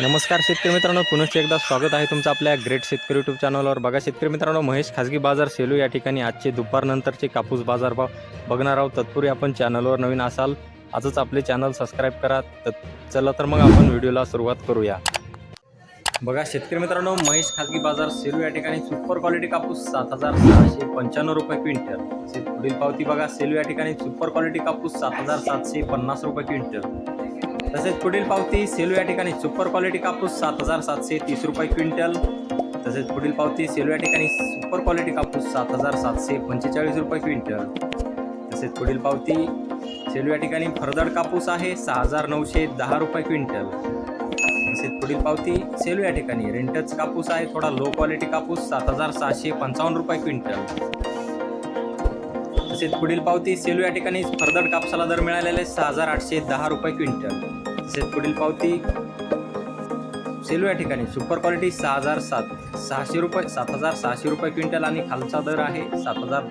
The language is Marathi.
नमस्कार शेतकरी मित्रांनो पुनश्च एकदा स्वागत आहे तुमचं आपल्या ग्रेट शेतकरी यूट्यूब चॅनलवर बघा शेतकरी मित्रांनो महेश खाजगी बाजार सेलू या ठिकाणी आजचे दुपारनंतरचे कापूस बाजारभाव बघणार आहोत. तत्पूर्वी आपण चॅनलवर नवीन असाल आजच आपले चॅनल सबस्क्राईब करा. तर चला तर मग आपण व्हिडिओला सुरुवात करूया. बघा शेतकरी मित्रांनो महेश खाजगी बाजार सेलू या ठिकाणी सुपर क्वालिटी कापूस सात हजार सहाशे पंच्याण्णव रुपये क्विंटल. पुढील पावती बघा सेलू या ठिकाणी सुपर क्वालिटी कापूस सात हजार सातशे पन्नास रुपये क्विंटल. तसेच पुढील पावती सेलू या ठिकाणी सुपर क्वालिटी कापूस सात हजार सातशे तीस रुपये क्विंटल. तसेच पुढील पावती सेलू या ठिकाणी सुपर क्वालिटी कापूस सात हजार सातशे पंचेचाळीस रुपये क्विंटल. तसेच पुढील पावती सेलू या ठिकाणी फरदड कापूस आहे सहा हजार नऊशे दहा रुपये क्विंटल. तसेच पुढील पावती सेलू या ठिकाणी रेंटच कापूस आहे थोडा लो क्वालिटी कापूस सात हजार सहाशे पंचावन्न रुपये क्विंटल. तसेच पुढील पावती सेलू या ठिकाणी फरदड कापसाला दर मिळालेले सहा हजार आठशे दहा रुपये क्विंटल. तसेच पुढील पावती. सेलू या ठिकाणी. सुपर क्वालिटी सहा हजार सात. सहाशे रुपये सात हजार सहाशे रुपये क्विंटल आणि खालचा दर आहे. सात हजार